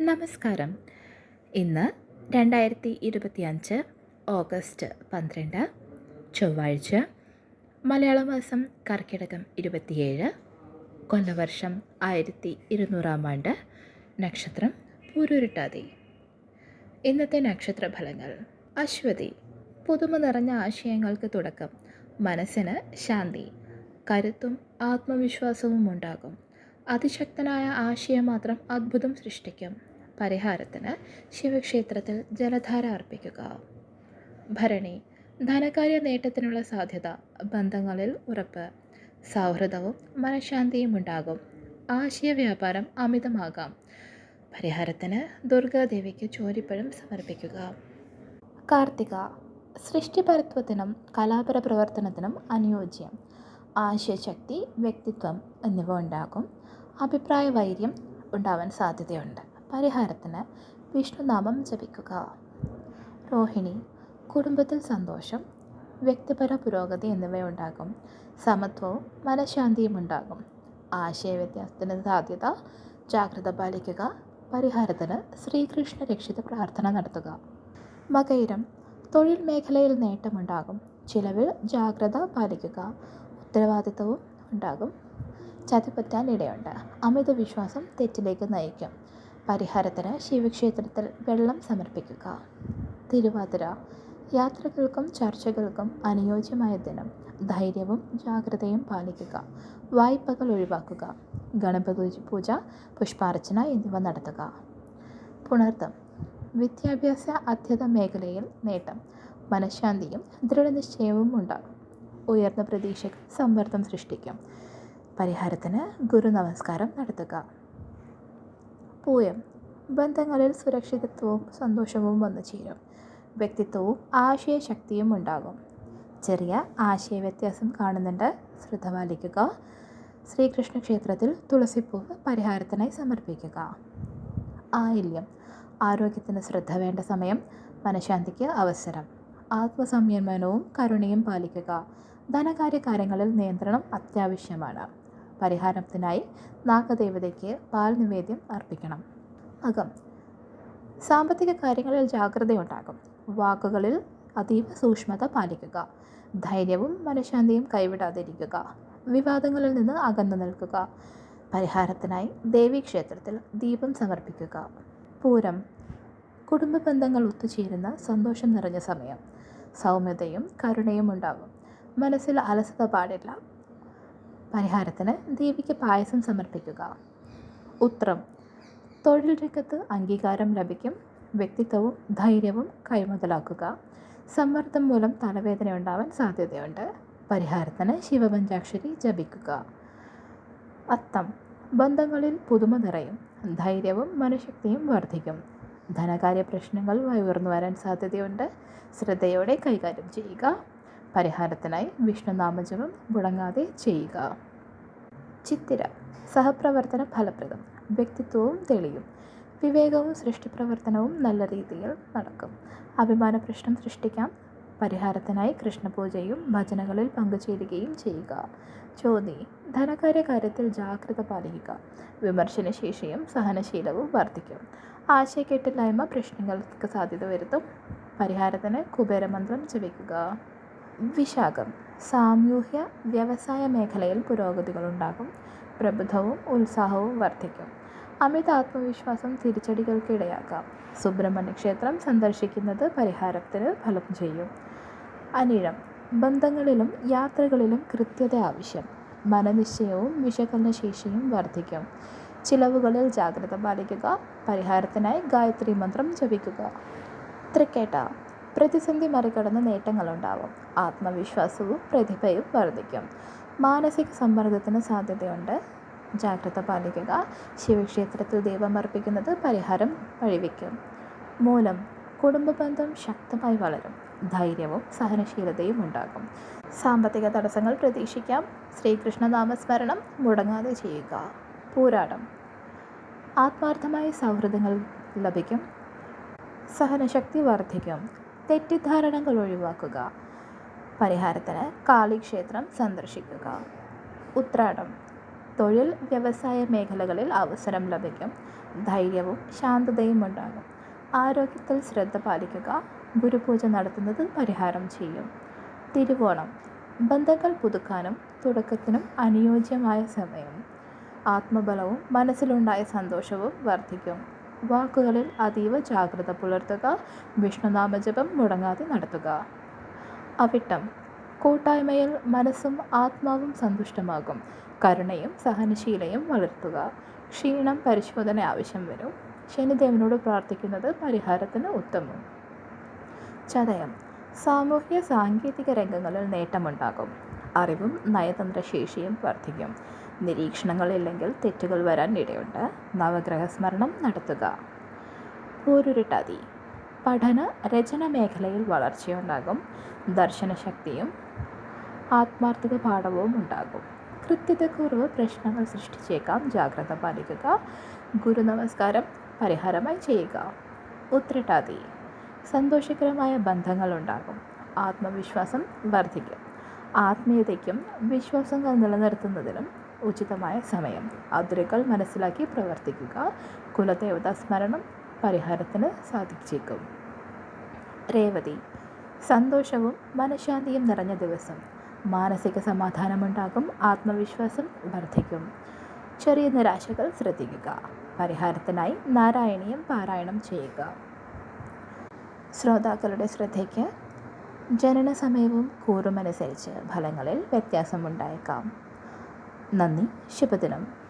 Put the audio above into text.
നമസ്കാരം. ഇന്ന് രണ്ടായിരത്തി ഇരുപത്തിയഞ്ച് ഓഗസ്റ്റ് പന്ത്രണ്ട് ചൊവ്വാഴ്ച മലയാള മാസം കർക്കിടകം ഇരുപത്തിയേഴ് കൊല്ലവർഷം ആയിരത്തി ഇരുന്നൂറാം ആണ്ട് നക്ഷത്രം പൂരുരുട്ടാതി. ഇന്നത്തെ നക്ഷത്ര ഫലങ്ങൾ അശ്വതി പുതുമ നിറഞ്ഞ ആശയങ്ങൾക്ക് തുടക്കം. മനസ്സിന് ശാന്തി കരുത്തും ആത്മവിശ്വാസവും ഉണ്ടാകും. അതിശക്തനായ ആശയം മാത്രം അത്ഭുതം സൃഷ്ടിക്കും. പരിഹാരത്തിന് ശിവക്ഷേത്രത്തിൽ ജലധാര അർപ്പിക്കുക. ഭരണി ധനകാര്യ നേട്ടത്തിനുള്ള സാധ്യത ബന്ധങ്ങളിൽ ഉറപ്പ് സൗഹൃദവും മനഃശാന്തിയും ഉണ്ടാകും. ആശയവ്യാപാരം അമിതമാകാം. പരിഹാരത്തിന് ദുർഗാദേവിക്ക് ചോരിപ്പഴം സമർപ്പിക്കുക. കാർത്തിക സൃഷ്ടിപരത്വത്തിനും കലാപര പ്രവർത്തനത്തിനും അനുയോജ്യം. ആശയശക്തി വ്യക്തിത്വം എന്നിവ ഉണ്ടാകും. അഭിപ്രായ വൈര്യം ഉണ്ടാവാൻ സാധ്യതയുണ്ട്. പരിഹാരത്തിന് വിഷ്ണുനാമം ജപിക്കുക. രോഹിണി കുടുംബത്തിൽ സന്തോഷം വ്യക്തിപര പുരോഗതി എന്നിവയുണ്ടാകും. സമത്വവും മനഃശാന്തിയും ഉണ്ടാകും. ആശയവ്യത്യാസത്തിന് സാധ്യത ജാഗ്രത പാലിക്കുക പരിഹാരത്തിന് ശ്രീകൃഷ്ണ രക്ഷിത പ്രാർത്ഥന നടത്തുക. മകയിരം തൊഴിൽ മേഖലയിൽ നേട്ടമുണ്ടാകും. ചിലവിൽ ജാഗ്രത പാലിക്കുക ഉത്തരവാദിത്തവും ഉണ്ടാകും. ചതിപ്പറ്റാൻ ഇടയുണ്ട്. അമിത വിശ്വാസം തെറ്റിലേക്ക് നയിക്കും. പരിഹാരത്തിന് ശിവക്ഷേത്രത്തിൽ വെള്ളം സമർപ്പിക്കുക. തിരുവാതിര. യാത്രകൾക്കും ചർച്ചകൾക്കും അനുയോജ്യമായ ദിനം. ധൈര്യവും ജാഗ്രതയും പാലിക്കുക. വായ്പകൾ ഒഴിവാക്കുക. ഗണപതി പൂജ പുഷ്പാർച്ചന എന്നിവ നടത്തുക. പുണർത്തം വിദ്യാഭ്യാസ അധ്യത മേഖലയിൽ നേട്ടം. മനഃശാന്തിയും ദൃഢനിശ്ചയവും ഉണ്ടാകും. ഉയർന്ന പ്രതീക്ഷകൾ സമ്മർദ്ദം സൃഷ്ടിക്കും. പരിഹാരത്തിന് ഗുരു നമസ്കാരം നടത്തുക. പൂയം ബന്ധങ്ങളിൽ സുരക്ഷിതത്വവും സന്തോഷവും വന്നു ചേരും. വ്യക്തിത്വവും ആശയശക്തിയും ഉണ്ടാകും. ചെറിയ ആശയ വ്യത്യാസം കാണുന്നുണ്ട്. ശ്രദ്ധ പാലിക്കുക. ശ്രീകൃഷ്ണ ക്ഷേത്രത്തിൽ തുളസിപ്പൂവ് പരിഹാരത്തിനായി സമർപ്പിക്കുക. ആയില്യം. ആരോഗ്യത്തിന് ശ്രദ്ധ വേണ്ട സമയം. മനഃശാന്തിക്ക് അവസരം. ആത്മസംയമനവും കരുണയും പാലിക്കുക. ധനകാര്യ കാര്യങ്ങളിൽ നിയന്ത്രണം അത്യാവശ്യമാണ്. പരിഹാരത്തിനായി നാഗദേവതയ്ക്ക് പാൽ നിവേദ്യം അർപ്പിക്കണം. അകം. സാമ്പത്തിക കാര്യങ്ങളിൽ ജാഗ്രതയുണ്ടാകും. വാക്കുകളിൽ അതീവ സൂക്ഷ്മത പാലിക്കുക. ധൈര്യവും മനഃശാന്തിയും കൈവിടാതിരിക്കുക. വിവാദങ്ങളിൽ നിന്ന് അകന്നു നിൽക്കുക. പരിഹാരത്തിനായി ദേവീക്ഷേത്രത്തിൽ ദീപം സമർപ്പിക്കുക. പൂരം. കുടുംബ ബന്ധങ്ങൾ ഒത്തുചേരുന്ന സന്തോഷം നിറഞ്ഞ സമയം. സൗമ്യതയും കരുണയും ഉണ്ടാകും. മനസ്സിൽ അലസത പാടില്ല. പരിഹാരത്തിന് ദേവിക്ക് പായസം സമർപ്പിക്കുക. ഉത്രം. തൊഴിൽ രംഗത്ത് അംഗീകാരം ലഭിക്കും. വ്യക്തിത്വവും ധൈര്യവും കൈമുതലാക്കുക. സമ്മർദ്ദം മൂലം തലവേദന ഉണ്ടാവാൻ സാധ്യതയുണ്ട്. പരിഹാരത്തിന് ശിവപഞ്ചാക്ഷരി ജപിക്കുക. അത്തം. ബന്ധങ്ങളിൽ പുതുമ നിറയും. ധൈര്യവും മനഃശക്തിയും വർദ്ധിക്കും. ധനകാര്യ പ്രശ്നങ്ങൾ ഉയർന്നു വരാൻ സാധ്യതയുണ്ട്. ശ്രദ്ധയോടെ കൈകാര്യം ചെയ്യുക. പരിഹാരത്തിനായി വിഷ്ണുനാമജപം മുടങ്ങാതെ ചെയ്യുക. ചിത്തിര സഹപ്രവർത്തന ഫലപ്രദം വ്യക്തിത്വവും തെളിയും വിവേകവും സൃഷ്ടിപ്രവർത്തനവും നല്ല രീതിയിൽ നടക്കും. അഭിമാന പ്രശ്നം സൃഷ്ടിക്കാം പരിഹാരത്തിനായി കൃഷ്ണപൂജയും ഭജനകളിൽ പങ്കുചേരുകയും ചെയ്യുക. ചോതി ധനകാര്യ കാര്യത്തിൽ ജാഗ്രത പാലിക്കുക വിമർശനശേഷിയും സഹനശീലവും വർദ്ധിക്കും. ആശയക്കെട്ടില്ലായ്മ പ്രശ്നങ്ങൾക്ക് സാധ്യത വരുത്തും പരിഹാരത്തിന് കുബേരമന്ത്രം ജപിക്കുക. വിശാഖം. സാമൂഹ്യ വ്യവസായ മേഖലയിൽ പുരോഗതികളുണ്ടാകും. പ്രബുദ്ധവും ഉത്സാഹവും വർദ്ധിക്കും. അമിത ആത്മവിശ്വാസം തിരിച്ചടികൾക്ക് ഇടയാക്കാം സുബ്രഹ്മണ്യ ക്ഷേത്രം സന്ദർശിക്കുന്നത് പരിഹാരത്തിന് ഫലം ചെയ്യും. അനിഴം. ബന്ധങ്ങളിലും യാത്രകളിലും കൃത്യത ആവശ്യം. മനനിശ്ചയവും വിശകലന ശേഷിയും വർദ്ധിക്കും. ചിലവുകളിൽ ജാഗ്രത പാലിക്കുക. പരിഹാരത്തിനായി ഗായത്രി മന്ത്രം ജപിക്കുക. തൃക്കേട്ട പ്രതിസന്ധി മറികടന്ന് നേട്ടങ്ങളുണ്ടാവും. ആത്മവിശ്വാസവും പ്രതിഭയും വർദ്ധിക്കും. മാനസിക സമ്മർദ്ദത്തിന് സാധ്യതയുണ്ട്. ജാഗ്രത പാലിക്കുക. ശിവക്ഷേത്രത്തിൽ ദീപം അർപ്പിക്കുന്നത് പരിഹാരം വഴിവെക്കും. മൂലം കുടുംബ ബന്ധം ശക്തമായി വളരും. ധൈര്യവും സഹനശീലതയും ഉണ്ടാകും. സാമ്പത്തിക തടസ്സങ്ങൾ പ്രതീക്ഷിക്കാം. ശ്രീകൃഷ്ണനാമസ്മരണം മുടങ്ങാതെ ചെയ്യുക. പോരാടം. ആത്മാർത്ഥമായ സൗഹൃദങ്ങൾ ലഭിക്കും. സഹനശക്തി വർദ്ധിക്കും. തെറ്റിദ്ധാരണകൾ ഒഴിവാക്കുക. പരിഹാരത്തിന് കാളിക്ഷേത്രം സന്ദർശിക്കുക. ഉത്രാടം. തൊഴിൽ വ്യവസായ മേഖലകളിൽ അവസരം ലഭിക്കും. ധൈര്യവും ശാന്തതയും ഉണ്ടാകും. ആരോഗ്യത്തിൽ ശ്രദ്ധ പാലിക്കുക. ഗുരുപൂജ നടത്തുന്നത് പരിഹാരം ചെയ്യും. തിരുവോണം. ബന്ധങ്ങൾ പുതുക്കാനും തുടക്കത്തിനും അനുയോജ്യമായ സമയം. ആത്മബലവും മനസ്സിലുണ്ടായ സന്തോഷവും വർദ്ധിക്കും. വാക്കുകളിൽ അതീവ ജാഗ്രത പുലർത്തുക വിഷ്ണുനാമജപം മുടങ്ങാതെ നടത്തുക. അവിട്ടം. കൂട്ടായ്മയിൽ മനസ്സും ആത്മാവും സന്തുഷ്ടമാകും. കരുണയും സഹനശീലയും വളർത്തുക. ക്ഷീണം പരിശോധന ആവശ്യം വരും. ശനിദേവനോട് പ്രാർത്ഥിക്കുന്നത് പരിഹാരത്തിന് ഉത്തമം. ചതയം. സാമൂഹ്യ സാങ്കേതിക രംഗങ്ങളിൽ നേട്ടമുണ്ടാകും. അറിവും നയതന്ത്ര ശേഷിയും വർദ്ധിക്കും. നിരീക്ഷണങ്ങളില്ലെങ്കിൽ തെറ്റുകൾ വരാൻ ഇടയുണ്ട്. നവഗ്രഹ സ്മരണം നടത്തുക. പൂരുരുട്ടാതി. പഠന രചന മേഖലയിൽ വളർച്ചയുണ്ടാകും. ദർശനശക്തിയും ആത്മാർത്ഥിക പാഠവും ഉണ്ടാകും. കൃത്യതക്കുറവ് പ്രശ്നങ്ങൾ സൃഷ്ടിച്ചേക്കാം. ജാഗ്രത പാലിക്കുക. ഗുരു നമസ്കാരം പരിഹാരമായി ചെയ്യുക. ഉത്രട്ടാതി. സന്തോഷകരമായ ബന്ധങ്ങൾ ഉണ്ടാകും. ആത്മവിശ്വാസം വർദ്ധിക്കും. ആത്മീയതയ്ക്കും വിശ്വാസങ്ങൾ നിലനിർത്തുന്നതിനും ഉചിതമായ സമയം. അതിരുകൾ മനസ്സിലാക്കി പ്രവർത്തിക്കുക. കുലദേവതാ സ്മരണം പരിഹാരത്തിന് സാധിച്ചേക്കും. രേവതി. സന്തോഷവും മനഃശാന്തിയും നിറഞ്ഞ ദിവസം. മാനസിക സമാധാനമുണ്ടാകും. ആത്മവിശ്വാസം വർദ്ധിക്കും. ചെറിയ നിരാശകൾ ശ്രദ്ധിക്കുക. പരിഹാരത്തിനായി നാരായണീയം പാരായണം ചെയ്യുക. ശ്രോതാക്കളുടെ ശ്രദ്ധയ്ക്ക് ജനന സമയവും കൂറുമനുസരിച്ച് ഫലങ്ങളിൽ വ്യത്യാസമുണ്ടായേക്കാം. നന്ദി. ശുഭദിനം.